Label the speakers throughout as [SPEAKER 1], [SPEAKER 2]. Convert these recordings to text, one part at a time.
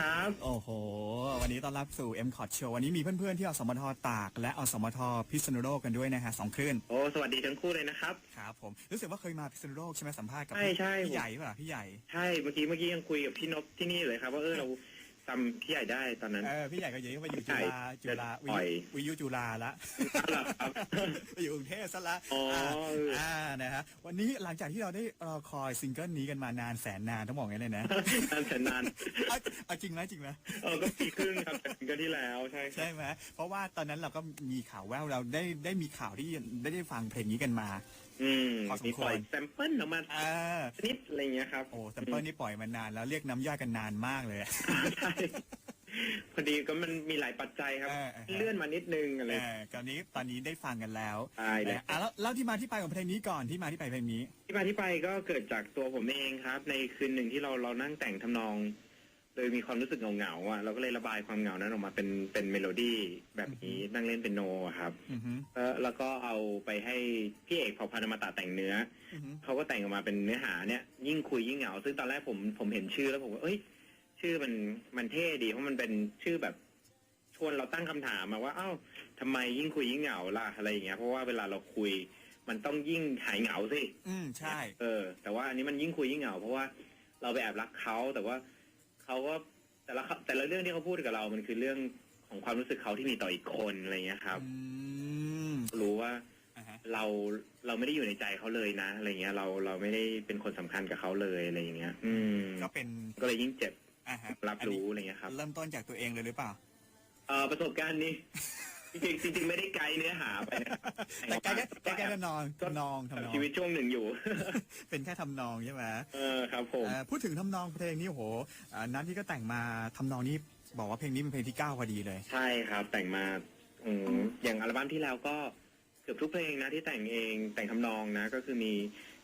[SPEAKER 1] ครับ
[SPEAKER 2] โอ้โห วันนี้ต้อนรับสู่ m c o t Show วันนี้มีเพื่อนๆที่อสมทตาก และอสมทพิษณุโลกกันด้วยนะฮะสองคลื่น
[SPEAKER 1] โอ้สวัสดีทั้งคู่เลยนะครับ
[SPEAKER 2] ครับผมรู้สึกว่าเคยมาพิษณุโลกใช่ไหมสัมภาษณ์กับ
[SPEAKER 1] ใช่ใช่
[SPEAKER 2] พี่ใหญ่ป่ะพี่ใหญ่
[SPEAKER 1] ใช่เมื่อกี้เมื่อกี้ยังคุยกับพี่นพที่นี่เลยครับว่าเออเราจำพี่ใหญ่ได้ตอนนั้น
[SPEAKER 2] เออพี่ใหญ่ก็ยังมาอยู่จุฬา
[SPEAKER 1] ใช่
[SPEAKER 2] จุฬาวิ
[SPEAKER 1] ปล่อย
[SPEAKER 2] วิทยุจุฬาละ
[SPEAKER 1] เอาล่ะครับ
[SPEAKER 2] ไปอยู่กรุงเทพซะละ
[SPEAKER 1] อ๋ออ่า
[SPEAKER 2] นะฮะวันนี้หลังจากที่เราได้รอคอยซิงเกิลนี้กันมานานแสนนานต้องบอกงั้นเลยนะ
[SPEAKER 1] นานแสนนาน
[SPEAKER 2] เอาเอาจริงไหมจริงไหม
[SPEAKER 1] เออก็ปีครึ่งครับจากซิงเกิลที่แล้วใช่ครับ
[SPEAKER 2] ใช่ไหมเพราะว่าตอนนั้นเราก็มีข่าวแววเราได้ได้มีข่าวที่ได้ได้ฟังเพลงนี้กันมา
[SPEAKER 1] อืม
[SPEAKER 2] พอสมควร
[SPEAKER 1] มีปล่อยแซมเปิลออกมา
[SPEAKER 2] อ่า
[SPEAKER 1] นิดอะไรเงี้ยครับ
[SPEAKER 2] โอ้แซมเปิลนี่ปล่อยมานานแล้วเรียกน้ำย่อยกันนานมากเลยอะ
[SPEAKER 1] ใช่ พอดีก็มันมีหลายปัจจัยครับ
[SPEAKER 2] เออเออ
[SPEAKER 1] เลื่อนมานิดนึงอะไร
[SPEAKER 2] เออตอนนี้ตอนนี้ได้ฟังกันแล้ว
[SPEAKER 1] ใช่เลย
[SPEAKER 2] อะแล้วเล่าที่มาที่ไปของเพลงนี้ก่อนที่มาที่ไปเพลงนี้
[SPEAKER 1] ที่มาที่ไปก็เกิดจากตัวผมเองครับ ในคืนหนึ่งที่เราเรานั่งแต่งทำนอง โดยมีความรู้สึกเหงาๆอะเราก็เลยระบายความเหงานั้นออกมาเป็นเป็นเมโลดี้แบบนี้นั่งเล่นเป็นโนอะครับ
[SPEAKER 2] อือฮึ
[SPEAKER 1] แล้วแล้วก็เอาไปให้พี่เอกเผ่าพันธุ์อมาตะแต่งเนื้อ
[SPEAKER 2] อือฮึ
[SPEAKER 1] เขาก็แต่งออกมาเป็นเนื้อหาเนี่ยยิ่งคุยยิ่งเหงา ซึ่งตอนแรกผมผมเห็นชื่อแล้วผมว่าเอ้ย ชื่อมันมันเท่ดีเพราะมันเป็นชื่อแบบชวนเราตั้งคำถามมาว่า เอ้าทำไมยิ่งคุยยิ่งเหงาล่ะอะไรอย่างเงี้ยเพราะว่าเวลาเราคุย มันต้องยิ่งหายเหงาสิ
[SPEAKER 2] อืมใช่
[SPEAKER 1] เออ แต่ว่าอันนี้มันยิ่งคุยยิ่งเหงาเพราะว่าเราไปแอบรักเขาแต่ว่าเขาก็แต่ละแต่ละเรื่องที่เขาพูดกับเรา มันคือเรื่องของความรู้สึกเขาที่มีต่ออีกคนอะไรอย่างเงี้ยครับ
[SPEAKER 2] อืม
[SPEAKER 1] รู้ว่า
[SPEAKER 2] อ่าฮะ
[SPEAKER 1] เราเราไม่ได้อยู่ในใจเขาเลยนะอะไรเงี้ย เราเราไม่ได้เป็นคนสำคัญกับเขาเลยอะไรอย่างเงี้ย อืม
[SPEAKER 2] ก็เป็น
[SPEAKER 1] ก็เลยยิ่งเจ็บ
[SPEAKER 2] อ่าฮะ
[SPEAKER 1] รับรู้อะไรเงี้ยครับ
[SPEAKER 2] เริ่มต้นจากตัวเองเลยหรือเปล่า
[SPEAKER 1] เอ่อประสบการณ์นี้จริงๆจริงๆไม่ได้ไกลเนื้อหาไปนะ
[SPEAKER 2] แต่ใกล้ใกล้ใกล้ๆทำนองทำนองทำนอง
[SPEAKER 1] ชีวิตช่วงหนึ่งอยู่
[SPEAKER 2] เป็นแค่ทำนองใช่ไหม
[SPEAKER 1] เออครับผม
[SPEAKER 2] เอ่อพูดถึงทำนองเพลงนี้โอ้โหอ่านัทที่ก็แต่งมาทำนองนี้บอกว่าเพลงนี้เป็นเพลงที่เก้าพอดีเลย
[SPEAKER 1] ใช่ครับ แต่งมาอืมอย่างอัลบั้มที่แล้วก็เกือบทุกเพลงนะที่แต่งเองแต่งทำนองนะ ก็คือมี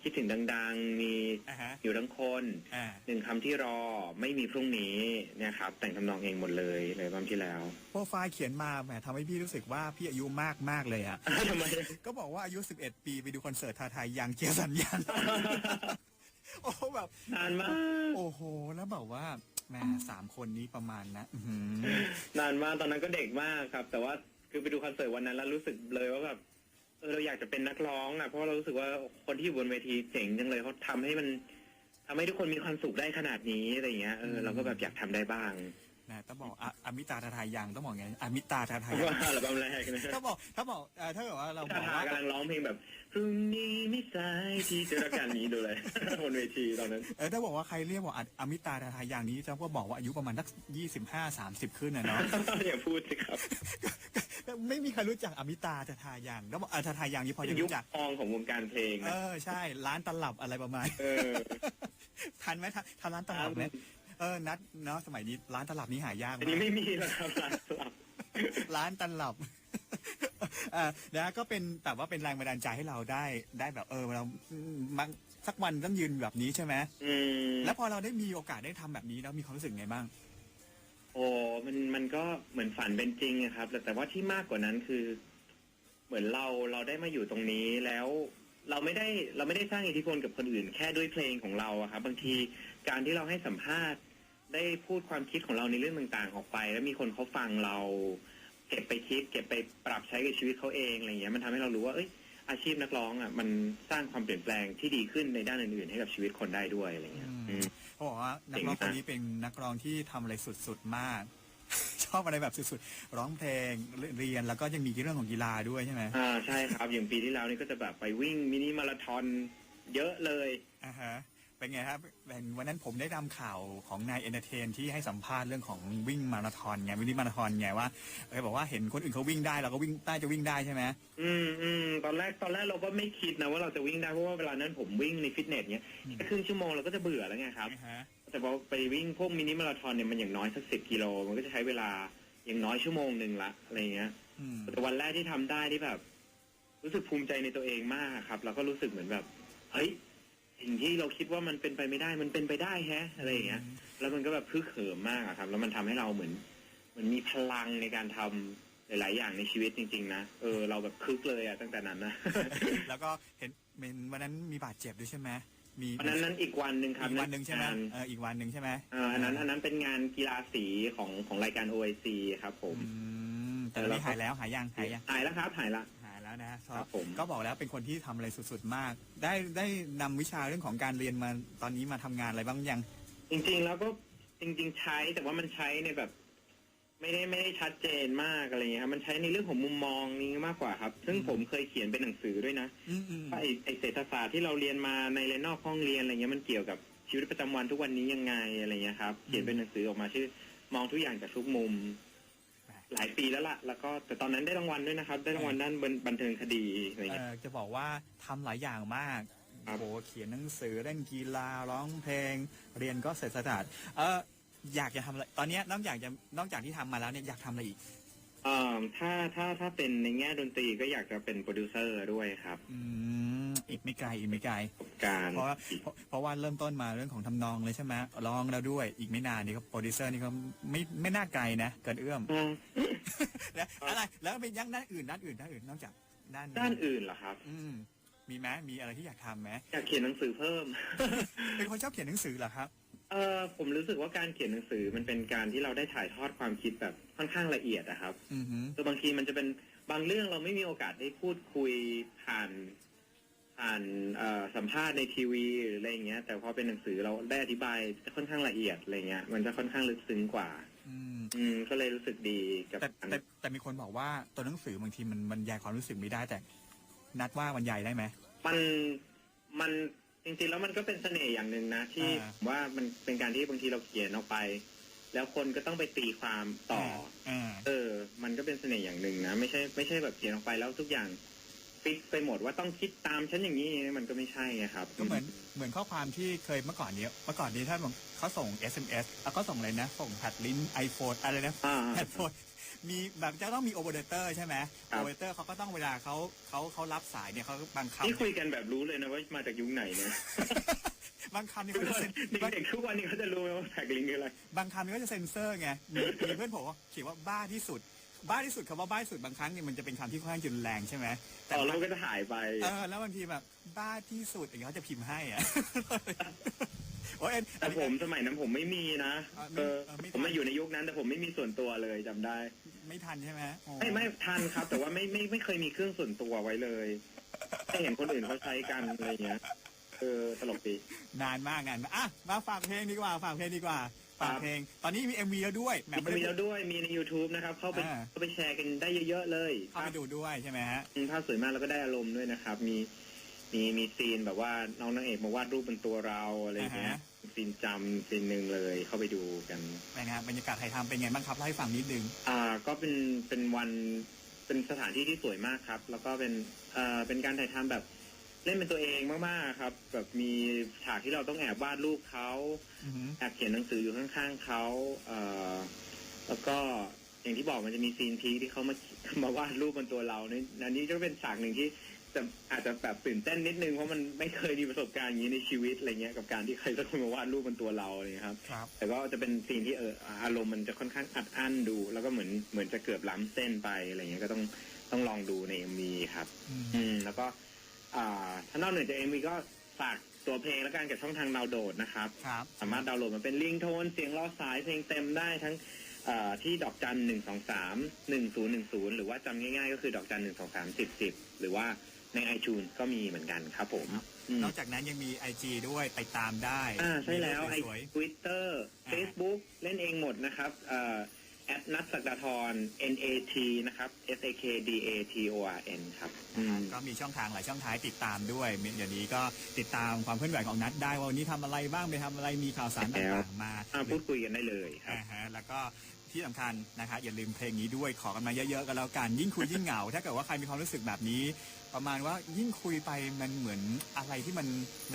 [SPEAKER 1] คิดถึงดังๆ มี
[SPEAKER 2] อ่าฮะ
[SPEAKER 1] อยู่ทั้งคน
[SPEAKER 2] อ่า
[SPEAKER 1] หนึ่งคำที่รอไม่มีพรุ่งนี้เนี่ยครับ แต่งทำนองเองหมดเลยเลยอัลบั้มที่แล้ว
[SPEAKER 2] โปรไฟล์เขียนมาแหมทำให้พี่รู้สึกว่าพี่อายุมากมากๆเลยอะ
[SPEAKER 1] ทำไม
[SPEAKER 2] ก็บอกว่าอายุ 11 ปีไปดูคอนเสิร์ตทาทายยังเกียร์สัญญาณ โอ้แบบ
[SPEAKER 1] นานมาก
[SPEAKER 2] โอ้โห แล้วแบบว่าแหม่สามคนนี้ประมาณนะอื้อหือนา
[SPEAKER 1] นมากตอนนั้นก็เด็กมากครับ แต่ว่าคือไปดูคอนเสิร์ตวันนั้นแล้วรู้สึกเลยว่าแบบ เออเราอยากจะเป็นนักร้องอะเพราะเรารู้สึกว่าคนที่อยู่บนเวทีเจ๋งจังเลยเขาทำให้มันทำให้ทุกคนมีความสุขได้ขนาดนี้อะไรเงี้ยเออเราก็แบบอยากทำได้บ้าง
[SPEAKER 2] นะต้องบอกอะอมิตาทาทายยังต้องบอกไงอมิตาทาทาย
[SPEAKER 1] เพ
[SPEAKER 2] ยั
[SPEAKER 1] ราะ
[SPEAKER 2] ง
[SPEAKER 1] ว่าอัลบั้มแรกนะ
[SPEAKER 2] ถ้าบอกถ้าบอกเอ่อถ้าเกิดว่าเราบ
[SPEAKER 1] ทา
[SPEAKER 2] อก
[SPEAKER 1] ทา
[SPEAKER 2] ว่ากำ
[SPEAKER 1] ลังร้องเพลงแบบพรุ่งนี้ไม่สายที่จะรักกันนี้ดูเลย บนเวทีตอนนั้น
[SPEAKER 2] เออถ้าบอกว่าใครเรียกว่าอะอมิตาทาทายยังนี้จะก็บอกว่าอายุประมาณสักยี่สิบห้าสามสิบขึ้นนะเนาะ
[SPEAKER 1] อย่าพูดสิครับ
[SPEAKER 2] ไม่มีใครรู้จักอมิตาทาทายังแล้วบอกเออทาทายังนี่พอ
[SPEAKER 1] เป็
[SPEAKER 2] จะ
[SPEAKER 1] นยุค
[SPEAKER 2] รู้จัก
[SPEAKER 1] ทองของวงการเพลง
[SPEAKER 2] เอ
[SPEAKER 1] นะ
[SPEAKER 2] อใช่ ร้านตลับอะไรประมาณ
[SPEAKER 1] เออ
[SPEAKER 2] ทันไหมทันทันร้านตลับไหม เออนัดเนาะสมัยนี้ร้านตลับนี้หายาก
[SPEAKER 1] อัน
[SPEAKER 2] มา
[SPEAKER 1] นี้
[SPEAKER 2] ก
[SPEAKER 1] ไม่มีแล้วครับร้านสลับ
[SPEAKER 2] ร้านตลับเอ่านะก็เป็นแบบว่าเป็นแรงบันดาลใจให้เราได้ได้แบบเออเรามันสักวันต้องยืนแบบนี้ใช่ไหม
[SPEAKER 1] อืม
[SPEAKER 2] แล้วพอเราได้มีโอกาสได้ทำแบบนี้แล้วมีความรู้สึกไงบ้าง
[SPEAKER 1] โอ้มันมันก็เหมือนฝันเป็นจริงอะครับ แต่แต่ว่าที่มากกว่านั้นคือ เหมือนเราเราได้มาอยู่ตรงนี้แล้ว เราไม่ได้เราไม่ได้สร้างอิทธิพลกับคนอื่น แค่ด้วยเพลงของเราอะครับ บางทีการที่เราให้สัมภาษณ์ ได้พูดความคิดของเราในเรื่องต่างๆ ออกไป แล้วมีคนเขาฟังเราเก็บไปคิด เก็บไปปรับใช้กับชีวิตเขาเองอะไรอย่างเงี้ยมันทำให้เรารู้ว่าเอ้ยอาชีพนักร้องอะมันสร้างความเปลี่ยนแปลงที่ดีขึ้นในด้านอื่นๆ ให้กับชีวิตคนได้ด้วยอะไรเงี้ย
[SPEAKER 2] อืม
[SPEAKER 1] อืม
[SPEAKER 2] เขาบอกว่านักร้องคนนี้เป็นนักร้องที่ทำอะไรสุดๆมาก ชอบอะไรแบบสุดๆ ร้องเพลงเรียนแล้วก็ยังมีเรื่องของกีฬาด้วยใช่ไหม
[SPEAKER 1] อ่าใช่ครับอย่างปีที่แล้วนี่ก็จะแบบไปวิ่งมินิมาราธอนเยอะเลย
[SPEAKER 2] อ่าฮะ เป็นไงครับเป็นวันนั้นผมได้นำข่าวของนายเอนเตอร์เทนที่ให้สัมภาษณ์เรื่องของวิ่งมาราธอนไงวิ่งมาราธอนไงว่าเออบอกว่าเห็นคนอื่นเขาวิ่งได้เราก็วิ่งได้จะวิ่งได้ใช่ไหม
[SPEAKER 1] อืมอืมตอนแรกตอนแรกเราก็ไม่คิดนะว่าเราจะวิ่งได้เพราะว่าเวลานั้นผมวิ่งในฟิตเนสเนี้ยแค่ครึ่งชั่วโมงเราก็จะเบื่อแล้วไงครับ
[SPEAKER 2] อ่าฮะ
[SPEAKER 1] แต่พอไปวิ่งพวกมินิมาราธอนเนี่ยมันอย่างน้อยสักสิบกิโลมันก็จะใช้เวลาอย่างน้อยชั่วโมงหนึ่งละอะไรเงี้ย
[SPEAKER 2] อืม
[SPEAKER 1] แต่วันแรกที่ทำได้ที่แบบ รู้สึกภูมิใจในตัวเองมากครับ แล้วก็รู้สึกเหมือนแบบเฮ้ย สิ่งที่เราคิดว่ามันเป็นไปไม่ได้ มันเป็นไปได้แฮะ อะไรอย่างเงี้ย แล้วมันก็แบบพึกเขิมมากอะครับ แล้วมันทำให้เราเหมือนเหมือนมีพลังในการทำหลาย ๆ อย่างในชีวิตจริง ๆ นะ เออ เราแบบคึกเลยอะตั้งแต่นั้นนะ
[SPEAKER 2] แล้วก็เห็นเป็นวันนั้นมีบาดเจ็บด้วยใช่ไหมมี
[SPEAKER 1] วันนั้นนั้นอีกวันหนึ่งครับ
[SPEAKER 2] อีกวันหนึ่งใช่ไหม
[SPEAKER 1] งาน
[SPEAKER 2] เอออีกวันหนึ่งใช่ไหม
[SPEAKER 1] อ่าอันนั้นอันนั้นเป็นงานกีฬาสีของของรายการ OIC ครับ ผม
[SPEAKER 2] อืมแต่ตอนนี้หายแล้วหายยังหายยัง
[SPEAKER 1] หายแล้วครับหายละ
[SPEAKER 2] หายแล้ว นะ
[SPEAKER 1] ครับผม
[SPEAKER 2] ก็บอกแล้วเป็นคนที่ทำอะไรสุดๆมาก ได้ได้นำวิชาเรื่องของการเรียนมาตอนนี้มาทำงานอะไรบ้างยัง
[SPEAKER 1] จริงๆแล้วก็จริง ๆ ใช้แต่ว่ามันใช้ในแบบ ไม่ได้ไม่ได้ชัดเจนมากอะไรเงี้ยครับมันใช้ในเรื่องของมุมมองนี้มากกว่าครับ ซึ่ง
[SPEAKER 2] อืม
[SPEAKER 1] ผมเคยเขียนเป็นหนังสือด้วยนะ
[SPEAKER 2] อืมอืม
[SPEAKER 1] ว่าไอไอเศรษฐศาสตร์ที่เราเรียนมาในเรียนนอกห้องเรียนอะไรเงี้ยมันเกี่ยวกับชีวิตประจำวันทุกวันนี้ยังไงอะไรเงี้ยครับ เขียนเป็นหนังสือออกมาชื่อ มองทุกอย่างจากทุกมุม หลายปีแล้วล่ะ แล้วก็แต่ตอนนั้นได้รางวัลด้วยนะครับ ได้รางวัลด้านบันบันเทิงคดีอะไร
[SPEAKER 2] เอ
[SPEAKER 1] เงี้ย
[SPEAKER 2] อจะบอกว่าทำหลายอย่างมาก
[SPEAKER 1] ครับ
[SPEAKER 2] โอ้โหเขียนหนังสือเล่นกีฬาร้องเพลง เรียนก็เศรษฐศาสตร์เอออยากจะทำอะไรตอนเนี้ยนอกจากจะนอกจากที่ทำมาแล้วเนี่ยอยากทำอะไรอีก
[SPEAKER 1] เอ่อถ้าถ้าถ้าเป็นในแง่ดนตรีก็อยากจะเป็นโปรดิวเซอร์ด้วยครับ
[SPEAKER 2] อืม อีกไม่ไกลอีกไม่ไกล
[SPEAKER 1] ประสบการณ์
[SPEAKER 2] เพราะว่าเพราะเพราะว่าเริ่มต้นมาเรื่องของทำนองเลยใช่ไหมร้องแล้วด้วยอีกไม่นานนี่ก็โปรดิวเซอร์นี่ก็ไม่ไม่น่าไกลนะเกินเอื้อม
[SPEAKER 1] อ่า
[SPEAKER 2] แล้วอะไรแล้วเป็นยังด้านอื่นด้านอื่นด้านอื่นนอกจากด้าน
[SPEAKER 1] ด้านอื่นเหรอครับ
[SPEAKER 2] อืมมีไหมมีอะไรที่อยากทำไหม
[SPEAKER 1] อยากเขียนหนังสือเพิ่ม
[SPEAKER 2] เป็นคนชอบเขียนหนังสือเหรอครับ
[SPEAKER 1] เออผมรู้สึกว่าการเขียนหนังสือมันเป็นการที่เราได้ถ่ายทอดความคิดแบบค่อนข้างละเอียดอะครับ
[SPEAKER 2] อือหือ
[SPEAKER 1] คือบางทีมันจะเป็นบางเรื่องเราไม่มีโอกาสได้พูดคุยผ่าน ผ่านเอ่อสัมภาษณ์ในทีวีหรืออะไรอย่างเงี้ย แต่พอเป็นหนังสือเราได้อธิบายจะค่อนข้างละเอียดอะไรเงี้ย มันจะค่อนข้างลึกซึ้งกว่า
[SPEAKER 2] อืม
[SPEAKER 1] อืมก็เลยรู้สึกดีกับ
[SPEAKER 2] แต่
[SPEAKER 1] การ
[SPEAKER 2] แต่แต่มีคนบอกว่าตัวหนังสือบางทีมันบรรยายความรู้สึกไม่ได้แต่ นัดว่าบรรยายได้ไหม
[SPEAKER 1] มันมันจริงๆแล้วมันก็เป็นเสน่ห์อย่างหนึ่งนะที่
[SPEAKER 2] อ่า
[SPEAKER 1] ผมว่ามันเป็นการที่บางทีเราเขียนออกไป แล้วคนก็ต้องไปตีความต่อ
[SPEAKER 2] อ่า
[SPEAKER 1] เออ มันก็เป็นเสน่ห์อย่างหนึ่งนะไม่ใช่ไม่ใช่แบบเขียนออกไปแล้วทุกอย่าง ฟิกไปหมดว่าต้องคิดตามฉันอย่างนี้มันก็ไม่ใช่ไงครับ
[SPEAKER 2] ก็เหมือนเหมือนข้อความที่เคยเมื่อก่อนเนี้ยเมื่อก่อนนี้ถ้าเขาส่ง SMS แล้วก็ส่งอะไรนะ ส่งแพดลิน iPhone อะไรนะ
[SPEAKER 1] อ่า
[SPEAKER 2] แพดโฟนมีแบบจะต้องมีโอเปอเรเตอร์ใช่ไหม
[SPEAKER 1] ครั
[SPEAKER 2] โอบเปอเรเตอร์เขาก็ต้องเวลาเขาเขาเขารับสายเนี่ยเขาบางคำ
[SPEAKER 1] นี่คุยกันแบบรู้เลยนะว่ามาจากยุคไหนเนี่ย
[SPEAKER 2] บางคำเนี่ยเขาจะเซ็นบาง
[SPEAKER 1] เด็กๆทุกวันนี้เขาจะรู้ไหมว่าแท็กลิงก์คืออะไร
[SPEAKER 2] บางคำเนี่ยก็จะเซ็นเซอร์ไงมีมีเพื่อนผมว่าเขียนว่าบ้าที่สุด บ้าที่สุดคำว่าบ้าที่สุดบางครั้งเนี่ยมันจะเป็นคำที่ค่อนข้างรุนแรงใช่ไหมแต่
[SPEAKER 1] อ๋อแล้วก็จะหายไป
[SPEAKER 2] เออแล้วบางทีแบบบ้าที่สุดอย่างเงี้ยเขาจะพิมพ์ให้อะโอ้ยอัน
[SPEAKER 1] แต่
[SPEAKER 2] อันนี้
[SPEAKER 1] ผมสมัยนั้นผมไม่มีนะ
[SPEAKER 2] อ่าไม่
[SPEAKER 1] เออ
[SPEAKER 2] เออไม่ทัน
[SPEAKER 1] ผมมาอยู่ในยุคนั้นแต่ผมไม่มีส่วนตัวเลยจำได้
[SPEAKER 2] ไม่ทันใช่ไหมอ๋อ
[SPEAKER 1] ไม่ไม่ทันครับ แต่ว่าไม่ไม่ไม่เคยมีเครื่องส่วนตัวไว้เลยไม่เห็นคนอื่นเขาใช้กันอะไรเงี้ยเออตลกดี
[SPEAKER 2] นานมากงานอะมาฝากเพลงดีกว่าฝากเพลงดีกว่า ฝากเพลง ตอนนี้มี MV แล้วด้วยแหม
[SPEAKER 1] มันมีแล้วด้วยมีใน YouTube นะครับ เข้าไป
[SPEAKER 2] อ่า
[SPEAKER 1] เข้าไปแชร์กันได้เยอะๆเลย
[SPEAKER 2] เข้าไปดูด้วยใช่ไหมฮะ
[SPEAKER 1] ภาพสวยมากแล้วก็ได้อารมณ์ด้วยนะครับ มีมีมีซีนแบบว่าน้องนางเอกมาวาดรูปเป็นตัวเราอะไรเงี้ยซีนจำซีนหนึ่งเลยเข้าไปดูกัน
[SPEAKER 2] เป็นไงฮะบรรยากาศไทยทำเป็นไงบ้างครับเล่าให้ฟังนิดนึง
[SPEAKER 1] อ่า ก็เป็นเป็นวันเป็นสถานที่ที่สวยมากครับ แล้วก็เป็นเอ่อเป็นการถ่ายทำแบบ เล่นเป็นตัวเองมากๆครับ แบบมีฉากที่เราต้องแอบวาดรูปเขา
[SPEAKER 2] อือหือ
[SPEAKER 1] แอบเขียนหนังสืออยู่ข้างๆเขาเอ่อแล้วก็อย่างที่บอกมันจะมีซีนพีคที่เขามามาวาดรูปบนตัวเราเนี่ยอันนี้ก็เป็นฉากหนึ่งที่แต่อาจจะแบบตื่นเต้นนิดนึงเพราะมันไม่เคยมีประสบการณ์อย่างนี้ในชีวิตอะไรเงี้ยกับการที่ใครสักคนมาวาดรูปบนตัวเราอะไรเงี้ยครับ
[SPEAKER 2] ครับ
[SPEAKER 1] แต่ก็จะเป็นซีนที่เอออารมณ์มันจะค่อนข้างอัดอั้นดู แล้วก็เหมือนเหมือนจะเกือบล้ำเส้นไปอะไรเงี้ยก็ต้องต้องลองดูในเอ็มวีครับ
[SPEAKER 2] อืม
[SPEAKER 1] อืมแล้วก็อ่า ถ้านอกเหนือจากเอ็มวีก็ฝากตัวเพลงแล้วกันกับช่องทางดาวน์โหลดนะครับ
[SPEAKER 2] ครับ
[SPEAKER 1] สามารถดาวน์โหลดมาเป็นลิงโทนเสียงรอสายเพลงเต็มได้ทั้งเอ่อที่ดอกจันหนึ่งสองสามหนึ่งศูนย์หนึ่งศูนย์หรือว่าจำง่ายๆ ก็คือดอกจันหนึ่งสองสามสิบสิบหรือว่าในไอจูนก็มีเหมือนกันครับผมอืม
[SPEAKER 2] นอกจากนั้นยังมี IG ด้วยไปตามได้
[SPEAKER 1] อ่าใช่แล้วไอ
[SPEAKER 2] มีรูปสวย
[SPEAKER 1] ทวิตเตอร์
[SPEAKER 2] อ่า
[SPEAKER 1] Facebook เล่นเองหมดนะครับเอ่อ แอดนัทสักดาทร N A T นะครับ S A K D A T O R N ครับอืม
[SPEAKER 2] ก็มีช่องทางหลายช่องทางให้ติดตามด้วยเดี๋ยวนี้ก็ติดตามความเคลื่อนไหวของนัดได้ว่าวันนี้ทำอะไรบ้างไปทำอะไรมีข่าวสาร
[SPEAKER 1] แล้ว
[SPEAKER 2] ต่างๆมา
[SPEAKER 1] อ่าพูดคุยกันได้เลยครับ
[SPEAKER 2] อ่าฮะแล้วก็ที่สำคัญนะคะอย่าลืมเพลงนี้ด้วยขอกันมาเยอะๆกันแล้วกันยิ่งคุยยิ่งเหงา ถ้าเกิดว่าใครมีความรู้สึกแบบนี้ ประมาณว่ายิ่งคุยไปมันเหมือนอะไรที่มัน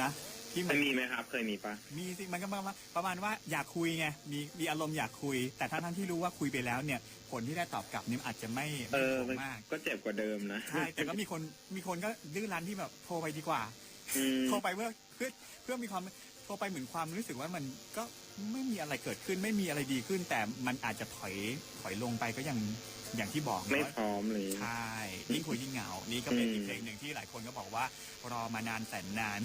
[SPEAKER 2] นะ ที่
[SPEAKER 1] เค
[SPEAKER 2] มัน
[SPEAKER 1] ยมีไหมครับ เคยมีปะ
[SPEAKER 2] มีสิมันก็ประมาณประมาณว่าอยากคุยไงมีมีอารมณ์อยากคุย แต่ทั้งทั้งๆที่รู้ว่าคุยไปแล้วเนี่ย ผลที่ได้ตอบกลับนี่อาจจะไม่
[SPEAKER 1] เอ
[SPEAKER 2] ไม่
[SPEAKER 1] อ
[SPEAKER 2] ถู
[SPEAKER 1] มัน
[SPEAKER 2] กมาก
[SPEAKER 1] ก็เจ็บกว่าเดิมนะ
[SPEAKER 2] ใช่ แต่ก็มีคนมีคนก็ดื้อรั้นที่แบบโทรไปดีกว่า
[SPEAKER 1] อืม
[SPEAKER 2] โทรไปเพื่อเพื่อเพื่อมีความโทรไปเหมือนความรู้สึกว่ามันก็ ไม่มีอะไรเกิดขึ้นไม่มีอะไรดีขึ้น แต่มันอาจจะถอยถอยลงไปก็ยังอย่างที่บอก
[SPEAKER 1] ไม่
[SPEAKER 2] ว่า
[SPEAKER 1] พร้อมเลย
[SPEAKER 2] ใช่ยิ่งคุยยิ่งเหงา นี่ก็เป็น
[SPEAKER 1] อืม
[SPEAKER 2] อีกเพลงหนึ่งที่หลายคนก็บอกว่ารอมานานแสนนาน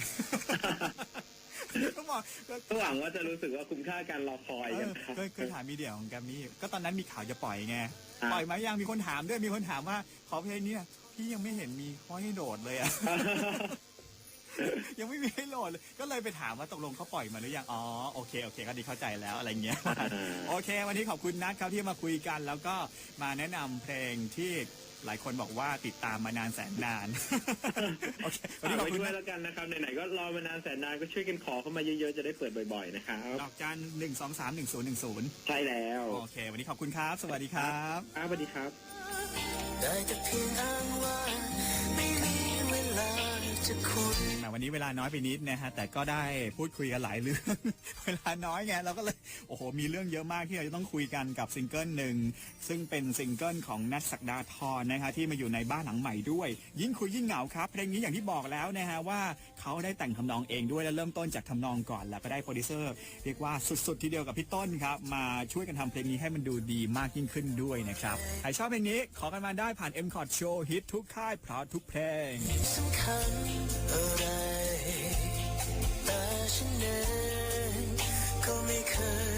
[SPEAKER 2] ก็บอกก็
[SPEAKER 1] ก็หวังว่าจะรู้สึกว่าคุ้มค่าการรอคอย
[SPEAKER 2] เอ
[SPEAKER 1] กั
[SPEAKER 2] อน
[SPEAKER 1] ครับ
[SPEAKER 2] เคยเคยถามมีเดียของแกรมมี่ก็ตอนนั้นมีข่าวจะปล่อยไง
[SPEAKER 1] อะ
[SPEAKER 2] ปล่อยไหมยังมีคนถามด้วยมีคนถามว่าขอเพลงเนี้ยพี่ยังไม่เห็นมีข้อให้โหลดเลยอะ ยังไม่มีให้โหลดเลยก็เลยไปถามว่าตกลงเขาปล่อยมาหรือยังอ๋อโอเคโอเคก็ดีเข้าใจแล้วอะไรเงี้ยโอเค วันนี้ขอบคุณนัทครับที่มาคุยกันแล้วก็มาแนะนำเพลงที่หลายคนบอกว่าติดตามมานานแสนนานโอเควัน
[SPEAKER 1] ฝาก
[SPEAKER 2] นี้ขอบ
[SPEAKER 1] ไว้
[SPEAKER 2] คุณ
[SPEAKER 1] ด้วย
[SPEAKER 2] นะ
[SPEAKER 1] แล้วกันนะครับไหนๆก็รอมานานแสนนานก็ช่วยกันขอเข้ามาเยอะๆจะได้เปิดบ่อยๆนะครับ
[SPEAKER 2] ดอกจันหนึ่งสองสามหนึ่งศูนย์หนึ่งศูนย์
[SPEAKER 1] ใช่แล้ว
[SPEAKER 2] โอเค วันนี้ขอบคุณครับ สวัสดีครับ
[SPEAKER 1] ครับสวัสดีครับ
[SPEAKER 3] ได้แต่เพียงอ้า
[SPEAKER 2] นี้เวลาน้อยไปนิดนะฮะแต่ก็ได้พูดคุยกันหลายเรื่อง เวลาน้อยไงเราก็เลยโอ้โหมีเรื่องเยอะมากที่เราจะต้องคุยกันกับซิงเกิลหนึ่งซึ่งเป็นซิงเกิลของนัทศักดาธรนะฮะที่มาอยู่ในบ้านหลังใหม่ด้วย ยิ่งคุยยิ่งเหงาครับเพลงนี้อย่างที่บอกแล้วนะฮะว่าเขาได้แต่งทำนองเองด้วยและเริ่มต้นจากทำนองก่อน แล้วก็ได้โปรดิวเซอร์เรียกว่าสุดๆทีเดียวกับพี่ต้นครับมาช่วยกันทำเพลงนี้ให้มันดูดีมากยิ่งขึ้นด้วยนะครับใครชอบเพลงนี้ขอกันมาได้ผ่าน M c o t Show ฮิตทุกค่ายเพราะทุกเพลง
[SPEAKER 3] สำคัญ แต่ฉันเองก็ไม่เคย